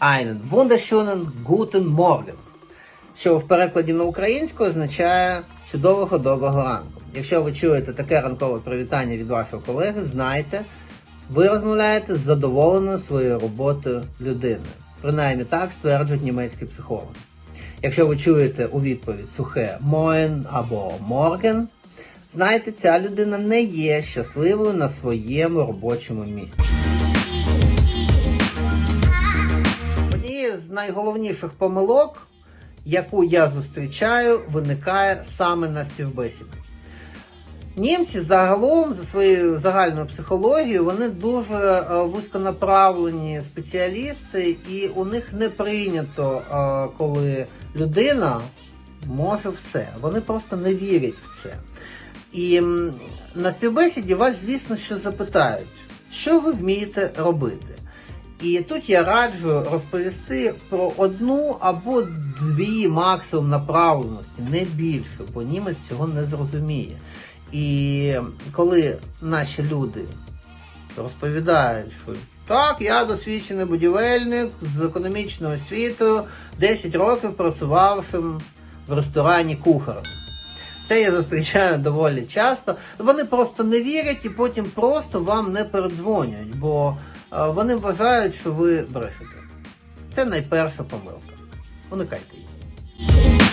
einen wunderschönen guten Morgen, що в перекладі на українську означає чудового доброго ранку. Якщо ви чуєте таке ранкове привітання від вашого колеги, знайте, ви розмовляєте з задоволеною своєю роботою людиною. Принаймні так стверджують німецькі психологи. Якщо ви чуєте у відповідь сухе «moin» або «morgen», знаєте, ця людина не є щасливою на своєму робочому місці. Найголовніших помилок, яку я зустрічаю, виникає саме на співбесіді. Німці загалом за своєю загальною психологією вони дуже е, вузьконаправлені спеціалісти, і у них не прийнято, е, коли людина може все. Вони просто не вірять в це. І на співбесіді вас, звісно, що запитають, що ви вмієте робити. І тут я раджу розповісти про одну або дві максимум направленості, не більше, бо німець цього не зрозуміє. І коли наші люди розповідають, що так, я досвідчений будівельник з економічною освітою, 10 років працювавшим в ресторані кухарем. Це я зустрічаю доволі часто. Вони просто не вірять і потім просто вам не передзвонюють, бо вони вважають, що ви брешете. Це найперша помилка. Уникайте її.